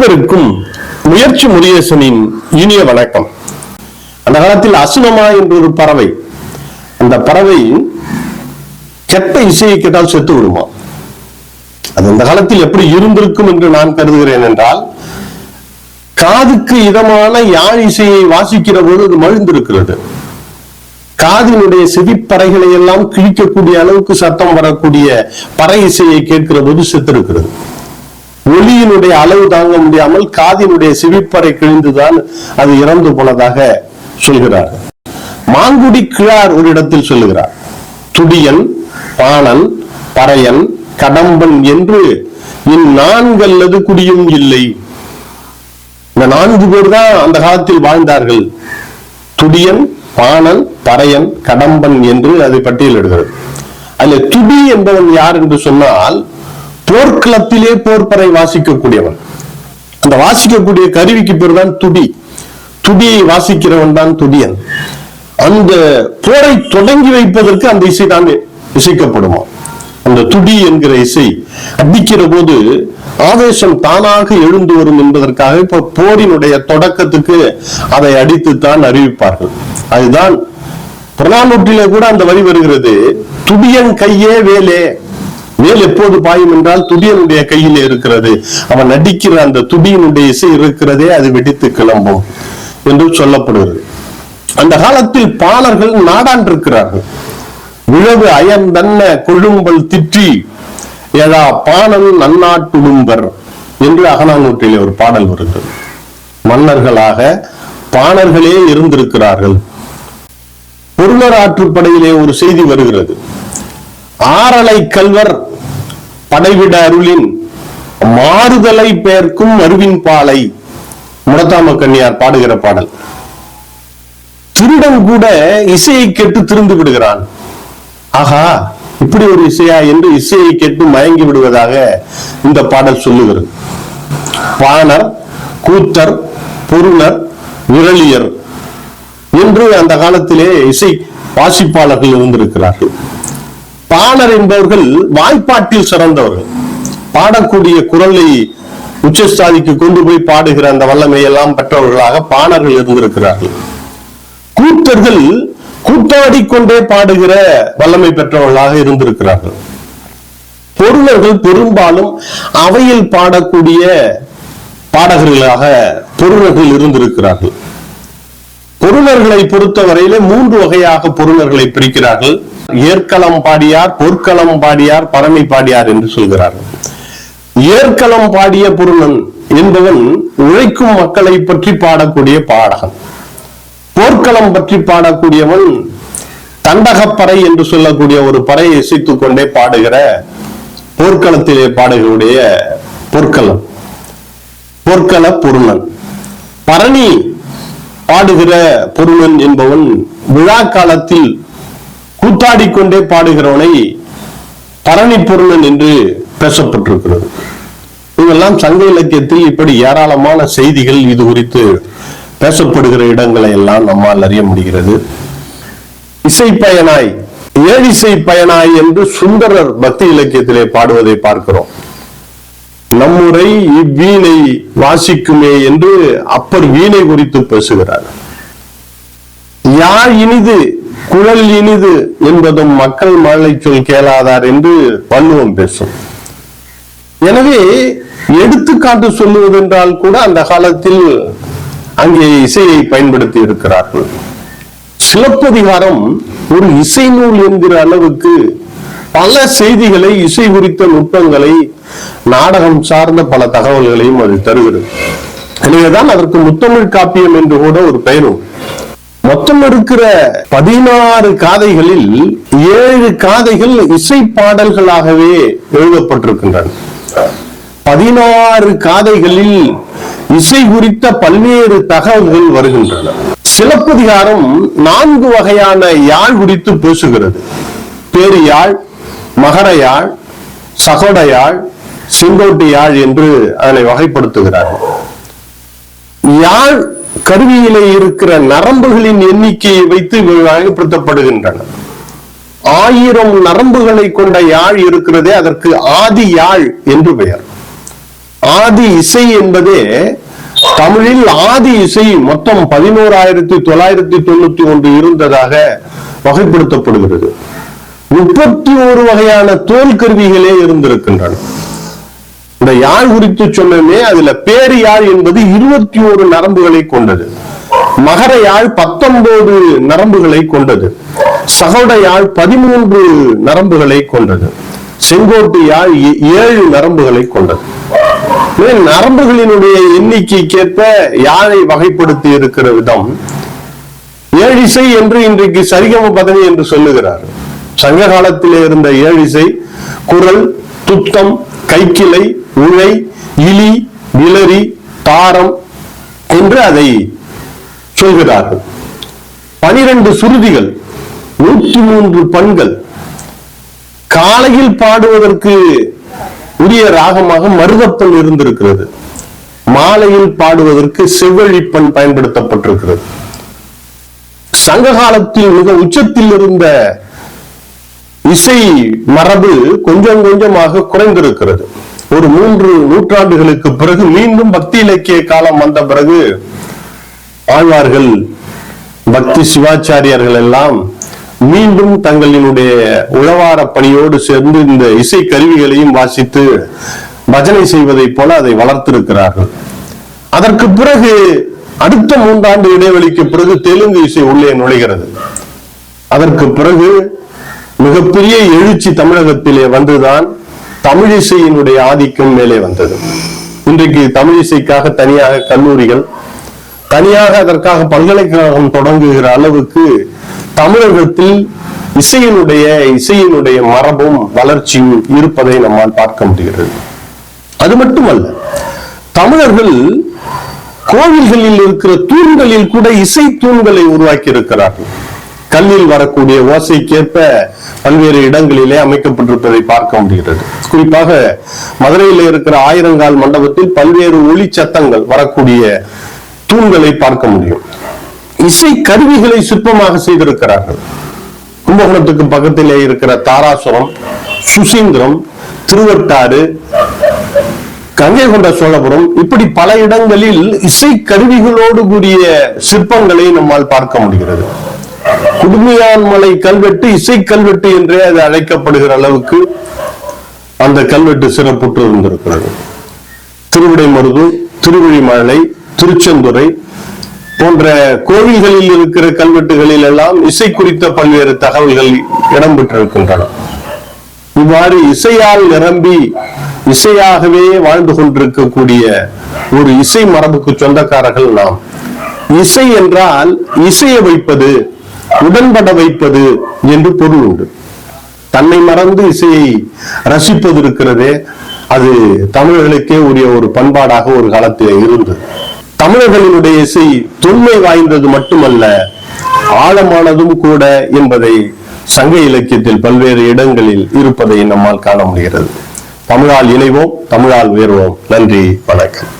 அனைவருக்கும் முயற்சி முருகேசனின் இனிய வணக்கம். அந்த காலத்தில் அசுனமா என்ற ஒரு பறவை அந்த பறவை கெட்ட இசையை கேட்டால் செத்து விடுமா? அது அந்த காலத்தில் எப்படி இருந்திருக்கும் என்று நான் கருதுகிறேன் என்றால் காதுக்கு இதமான யாழ் இசையை வாசிக்கிற போது அது மழுந்திருக்கிறது. காதினுடைய செவிப்பறைகளை எல்லாம் கிழிக்கக்கூடிய அளவுக்கு சத்தம் வரக்கூடிய பறை இசையை கேட்கிற போது செத்திருக்கிறது. ஒளியினுடைய அளவு தாங்க முடியாமல் காதினுடைய சிவிப்பறை கிழிந்துதான் அது இறந்து போனதாக சொல்கிறார். மாங்குடி கிழார் ஒரு இடத்தில் சொல்லுகிறார். துடியன் பாணன் பறையன் கடம்பன் என்று இந்நான்கல்லது குடியும் இல்லை. இந்த நான்கு பேர் தான் அந்த காலத்தில் வாழ்ந்தார்கள். துடியன் பாணன் பறையன் கடம்பன் என்று அதை பட்டியலிடுகிறது. அதுல துடி என்பவன் யார் என்று சொன்னால் போர்க்களத்திலே போர்ப்பறை வாசிக்கக்கூடியவன். அந்த வாசிக்கக்கூடிய கருவிக்கு பேர் தான் துடி. துடியை வாசிக்கிறவன் தான் துடியன். அந்த போரை தொடங்கி வைப்பதற்கு அந்த இசை தான் இசைக்கப்படுமா? அந்த துடி என்கிற இசை அடிக்கிற போது ஆவேசம் தானாக எழுந்து வரும் என்பதற்காக இப்ப போரினுடைய தொடக்கத்துக்கு அதை அடித்துத்தான் அறிவிப்பார்கள். அதுதான் புறநானூற்றிலே கூட அந்த வரி வருகிறது. துடியன் கையே வேலே. வேல் எப்போது பாயும் என்றால் துடியனுடைய கையில் இருக்கிறது. அவன் நடிக்கிற அந்த துடியினுடைய இசை இருக்கிறதே அது வெடித்து கிளம்பும் என்று சொல்லப்படுகிறது. அந்த காலத்தில் பாணர்கள் நாடாண்டிருக்கிறார்கள் விழவு அயன் தன்ன கொழும்பல் திற்றி ஏதா பாணன் நன்னாட்டுடும்பர் என்று அகநானூற்றிலே ஒரு பாடல் வருகிறது. மன்னர்களாக பாணர்களே இருந்திருக்கிறார்கள். பொருளர் ஆற்றுப்படையிலே ஒரு செய்தி வருகிறது. ஆரலை கல்வர் படைவிட அருளின் மாறுதலை பெயர்க்கும் அருவின் பாலை முடத்தாம கண்ணியார் பாடுகிற பாடல். திருடன் கூட இசையை கேட்டு திருந்து விடுகிறான். ஆஹா இப்படி ஒரு இசையா என்று இசையை கேட்டு மயங்கி விடுவதாக இந்த பாடல் சொல்லுகிறது. பாணர் கூத்தர் பொருளர் விரலியர் என்று அந்த காலத்திலே இசை வாசிப்பாளர்கள் இருந்திருக்கிறார்கள். பாணர் என்பவர்கள் வாய்ப்பாட்டில் சிறந்தவர்கள். பாடக்கூடிய குரலை உச்சஸ்தாதிக்கு கொண்டு போய் பாடுகிற அந்த வல்லமை எல்லாம் பெற்றவர்களாக பாணர்கள் இருந்திருக்கிறார்கள். கூத்தர்கள் கூத்தாடி கொண்டே பாடுகிற வல்லமை பெற்றவர்களாக இருந்திருக்கிறார்கள். பொருளர்கள் பெரும்பாலும் அவையில் பாடக்கூடிய பாடகர்களாக பொருளர்கள் இருந்திருக்கிறார்கள். பொருளர்களை பொறுத்தவரையிலே மூன்று வகையாக பொருளர்களை பிரிக்கிறார்கள். ஏற்களம் பாடியார் பொற்களம் பாடியார் பரமை பாடியார் என்று சொல்கிறார்கள் ஏற்களம் பாடிய புருணன் என்பவன் உழைக்கும் மக்களை பற்றி பாடக்கூடிய பாடகன். போர்க்களம் பற்றி பாடக்கூடியவன் தண்டகப்பறை என்று சொல்லக்கூடிய ஒரு பறையை இசைத்துக் கொண்டே பாடுகிற போர்க்களத்திலே பாடக்கூடிய பொற்களம் பொற்கள பொருளன். பரணி பாடுகிற பொருளன் என்பவன் விழா காலத்தில் கூத்தாடிக்கொண்டே பாடுகிறவனை பரணி பொருளன் என்று பேசப்பட்டிருக்கிறது. இதெல்லாம் சங்க இலக்கியத்தில் இப்படி ஏராளமான செய்திகள் இது குறித்து பேசப்படுகிற இடங்களை எல்லாம் நம்மால் அறிய முடிகிறது. இசைப்பயனாய் ஏழிசை பயனாய் என்று சுந்தரர் பக்தி இலக்கியத்திலே பாடுவதை பார்க்கிறோம். நம்முரை இவ்வீணை வாசிக்குமே என்று அப்பர் வீணை குறித்து பேசுகிறார். யார் இனிது குழல் இனிது என்பதும் மக்கள் மழை சொல் கேளாதார் என்று வள்ளுவம் பேசும். எனவே எடுத்துக்காட்டு சொல்லுவதென்றால் கூட அந்த காலத்தில் அங்கே இசையை பயன்படுத்தி இருக்கிறார்கள். சிலப்பதிகாரம் ஒரு இசை நூல் என்கிற அளவுக்கு பல செய்திகளை இசை குறித்த நுட்பங்களை நாடகம் சார்ந்த பல தகவல்களையும் அது தருகிறது. எனவேதான் அதற்கு முத்தமிழ் காப்பியம் என்று கூட ஒரு பெயரும் மொத்தம் இருக்கிற பதினாறு காதைகளில் ஏழு காதைகள் இசை பாடல்களாகவே எழுதப்பட்டிருக்கின்றன. பதினாறு காதைகளில் இசை குறித்த பல்வேறு தகவல்கள் வருகின்றன. சிலப்பதிகாரம் நான்கு வகையான யாழ் குறித்து பேசுகிறது. பேரு யாழ் மகர யாழ் சகோட யாழ் செங்கோட்டு யாழ் என்று அதனை வகைப்படுத்துகிறார்கள். யாழ் கருவியிலே இருக்கிற நரம்புகளின் எண்ணிக்கையை வைத்து வகைப்படுத்தப்படுகின்றன. ஆயிரம் நரம்புகளை கொண்ட யாழ் இருக்கிறதே அதற்கு ஆதி யாழ் என்று பெயர். ஆதி இசை என்பதே தமிழில் ஆதி இசை மொத்தம் பதினோராயிரத்தி தொள்ளாயிரத்தி தொண்ணூத்தி ஒன்று இருந்ததாக வகைப்படுத்தப்படுகிறது. முப்பத்தி ஒரு வகையான தோல் கருவிகளே இருந்திருக்கின்றன. இந்த யாழ் குறித்து சொன்னமே அதுல பேரு யாழ் என்பது இருபத்தி ஒரு நரம்புகளை கொண்டது. மகர யாழ் பத்தொன்பது நரம்புகளை கொண்டது. சகோட யாழ் பதிமூன்று நரம்புகளை கொண்டது. செங்கோட்டு யாழ் ஏ- ஏழு நரம்புகளை கொண்டது. நரம்புகளினுடைய எண்ணிக்கைக்கேற்ப யாழை வகைப்படுத்தி இருக்கிற விதம் ஏழிசை என்று இன்றைக்கு சரிகம பதவி என்று சொல்லுகிறார். சங்க காலத்திலே இருந்த ஏழிசை குரல் துத்தம் கைக்கிளை உழை இலி நிலரி தாரம் என்று அதை சொல்கிறார்கள். பனிரெண்டு சுருதிகள் நூற்றி மூன்று பண்கள் காலையில் பாடுவதற்கு உரிய ராகமாக மருதப்பன் இருந்திருக்கிறது. மாலையில் பாடுவதற்கு செவ்வழிப்பண் பயன்படுத்தப்பட்டிருக்கிறது. சங்க காலத்தில் மிக உச்சத்தில் இருந்த இசை மரபு கொஞ்சம் கொஞ்சமாக குறைந்திருக்கிறது. ஒரு மூன்று நூற்றாண்டுகளுக்கு பிறகு மீண்டும் பக்தி இலக்கிய காலம் வந்த பிறகு ஆழ்வார்கள் பக்தி சிவாச்சாரியர்கள் எல்லாம் மீண்டும் தங்களினுடைய உழவார பணியோடு சேர்ந்து இந்த இசை கருவிகளையும் வாசித்து பஜனை செய்வதைப் போல அதை வளர்த்திருக்கிறார்கள். அதற்கு பிறகு அடுத்த மூன்றாண்டு இடைவெளிக்கு பிறகு தெலுங்கு இசை உள்ளே நுழைகிறது. அதற்கு பிறகு மிகப்பெரிய எழுச்சி தமிழகத்திலே வந்துதான் தமிழ் இசையினுடைய ஆதிக்கம் மேலே வந்தது. இன்றைக்கு தமிழ் இசைக்காக தனியாக கல்லூரிகள் தனியாக அதற்காக பல்கலைக்கழகம் தொடங்குகிற அளவுக்கு தமிழகத்தில் இசையினுடைய இசையினுடைய மரபும் வளர்ச்சியும் இருப்பதை நம்மால் பார்க்க முடிகிறது. அது மட்டுமல்ல தமிழர்கள் கோவில்களில் இருக்கிற தூண்களில் கூட இசை தூண்களை உருவாக்கி இருக்கிறார்கள் கல்லில் வரக்கூடிய ஓசைக்கேற்ப பல்வேறு இடங்களிலே அமைக்கப்பட்டிருப்பதை பார்க்க முடிகிறது. குறிப்பாக மதுரையில் இருக்கிற ஆயிரங்கால் மண்டபத்தில் பல்வேறு ஒளி சத்தங்கள் வரக்கூடிய தூண்களை பார்க்க முடியும். இசை கருவிகளை சிற்பமாக செய்திருக்கிறார்கள். கும்பகோணத்துக்கு பக்கத்திலே இருக்கிற தாராசுரம் சுசீந்திரம் திருவட்டாறு கங்கை கொண்ட சோழபுரம் இப்படி பல இடங்களில் இசை கருவிகளோடு கூடிய சிற்பங்களை நம்மால் பார்க்க முடிகிறது. குடுமியான் மலை கல்வெட்டு இசை கல்வெட்டு என்றே அது அழைக்கப்படுகிற அளவுக்கு அந்த கல்வெட்டு சிறப்புற்று இருந்திருக்கிறது. மருது திருவிழிமலை திருச்செந்துறை போன்ற கோவில்களில் இருக்கிற கல்வெட்டுகளில் எல்லாம் இசை குறித்த பல்வேறு தகவல்கள் இடம்பெற்றிருக்கின்றன. இவ்வாறு இசையால் நிரம்பி இசையாகவே வாழ்ந்து கொண்டிருக்கக்கூடிய ஒரு இசை மரபுக்கு சொந்தக்காரர்கள் நாம். இசை என்றால் இசையை வைப்பது உடன்பட வைப்பது என்று பொருள் உண்டு. தன்னை மறந்து இசையை ரசிப்பது இருக்கிறதே அது தமிழர்களுக்கே உரிய ஒரு பண்பாடாக ஒரு காலத்திலே இருந்தது. தமிழர்களினுடைய இசை தொன்மை வாய்ந்தது மட்டுமல்ல ஆழமானதும் கூட என்பதை சங்க இலக்கியத்தில் பல்வேறு இடங்களில் இருப்பதை நம்மால் காண முடிகிறது. தமிழால் இணைவோம் தமிழால் உயர்வோம் நன்றி வணக்கம்.